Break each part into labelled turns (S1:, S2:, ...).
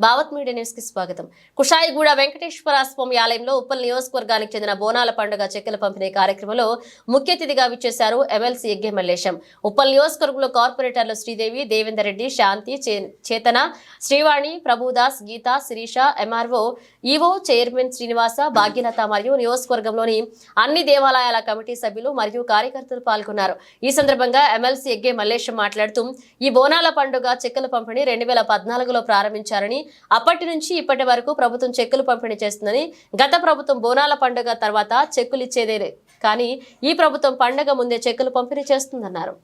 S1: Bhavat media న్యూస్కి స్వాగతం. కుషాయిగూడ వెంకటేశ్వర స్వామి ఆలయంలో ఉప్పల్ నియోజకవర్గానికి చెందిన బోనాల పండుగ చెక్కల పంపిణీ కార్యక్రమంలో ముఖ్య అతిథిగా విచ్చేశారు ఎమ్మెల్సీ ఎగ్గే మల్లేశం. ఉప్పల్ నియోజకవర్గంలో కార్పొరేటర్లు శ్రీదేవి దేవేందర్ రెడ్డి శాంతి చే- Chetana Srivani Prabhudas Geeta Sirisha MRO EO chairman Srinivasa Bhagyalatha మరియు నియోజకవర్గంలోని అన్ని దేవాలయాల కమిటీ సభ్యులు మరియు కార్యకర్తలు పాల్గొన్నారు. ఈ సందర్భంగా ఎమ్మెల్సీ ఎగ్గే మల్లేశం మాట్లాడుతూ ఈ బోనాల పండుగ చెక్కుల పంపిణీ రెండు వేల పద్నాలుగులో ప్రారంభించారని అప్పటి నుంచి ఇప్పటి వరకు ప్రభుత్వం చెక్కులు పంపిణీ చేస్తుందని గత ప్రభుత్వం బోనాల పండుగ తర్వాత చెక్కులు ఇచ్చేదే కానీ ఈ ప్రభుత్వం పండుగ ముందే చెక్కులు పంపిణీ చేస్తుందన్నారు.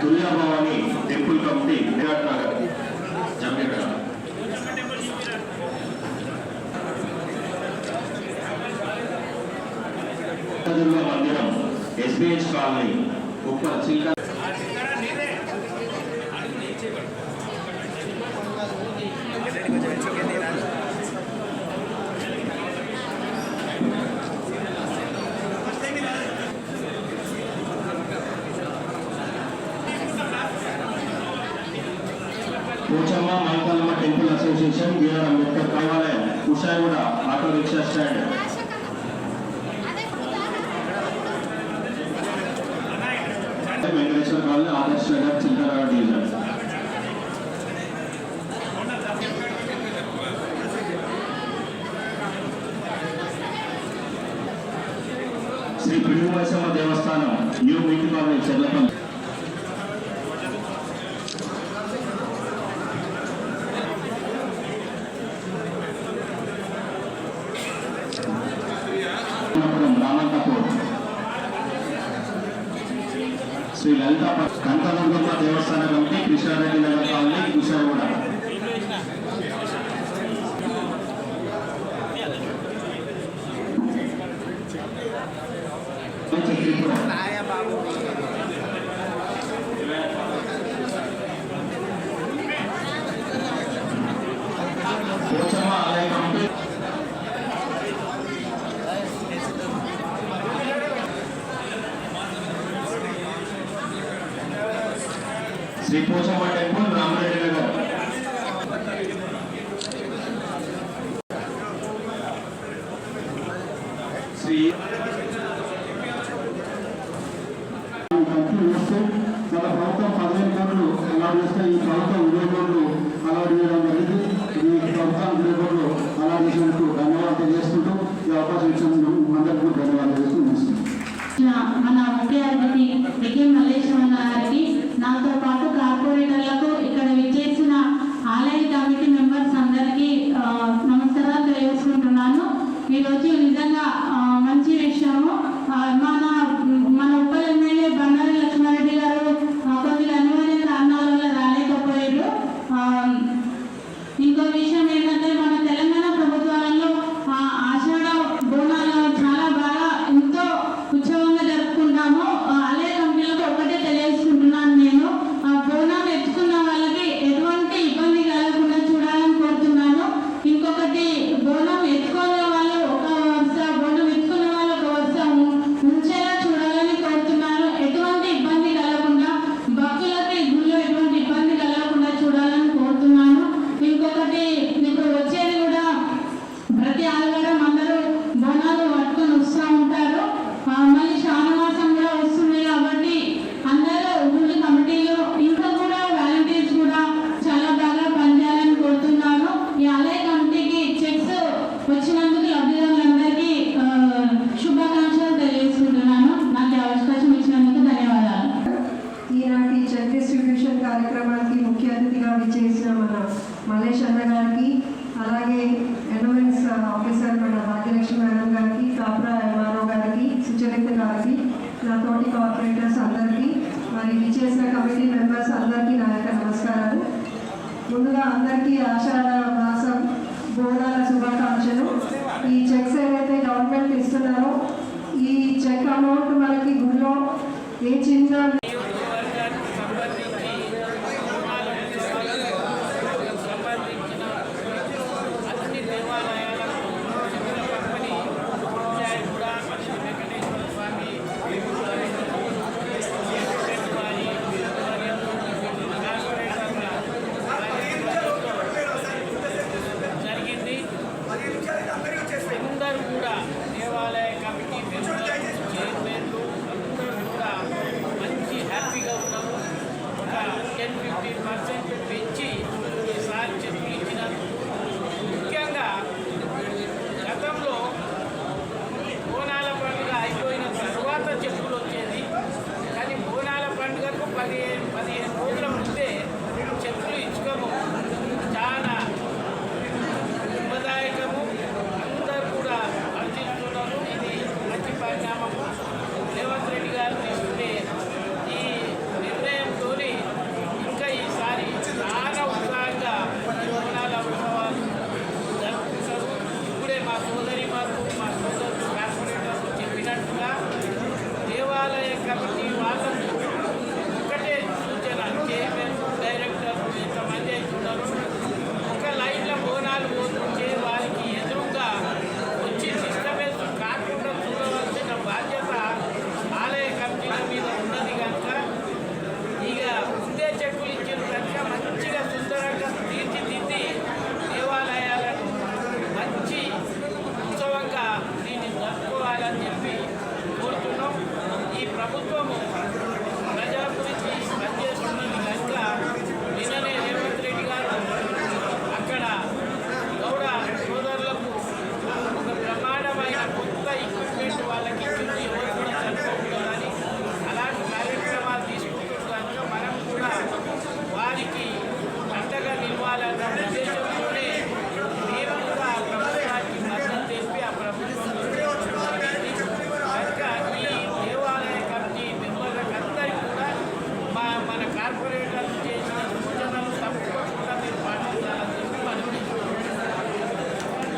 S2: తుల్యాభవాని టెంపుల్ కమిటీ విరాట్ నగర్ జమ్మిగడ మందిరం ఎస్బిహెచ్ కాలనీ ఉప్ప చిల్క. Pochamma Maikallamma temple association BR Ambedkar దేవాలయం Kushaiguda auto rickshaw stand. Venkateswara colony Adarsh Nagar చిల్కరాడ division. Shri పిడుగు దేవస్థానం new meeting colony Chellapalli Shri Lalitha Kanakadurgamma దేవస్థాన committee Krishnareddy Nagar colony Kushaguda Tripura Shri Pochamma temple Ramareddy Nagar Shri
S3: మన ప్రభుత్వం పదిహేను కోట్లు allot చేస్తే ఈ ప్రభుత్వం ఇరవై కోట్లు అలాట్ చేయడం జరిగింది ఈ ప్రభుత్వానికి ఇరవై కోట్లు అలాట్ చేసినందుకు ధన్యవాదాలు తెలియజేసుకుంటూ ఈ అవకాశం ఇచ్చినందుకు
S4: కార్పొరేటర్స్ అందరికీ మరి విచేసిన కమిటీ మెంబర్స్ అందరికీ నా యొక్క నమస్కారాలు. ముందుగా అందరికీ ఆషాఢ మాసం బోనాల శుభాకాంక్షలు. ఈ చెక్స్ ఏవైతే గవర్నమెంట్ ఇస్తున్నారో ఈ చెక్ అమౌంట్ మనకి గుడిలో ఏ చిన్న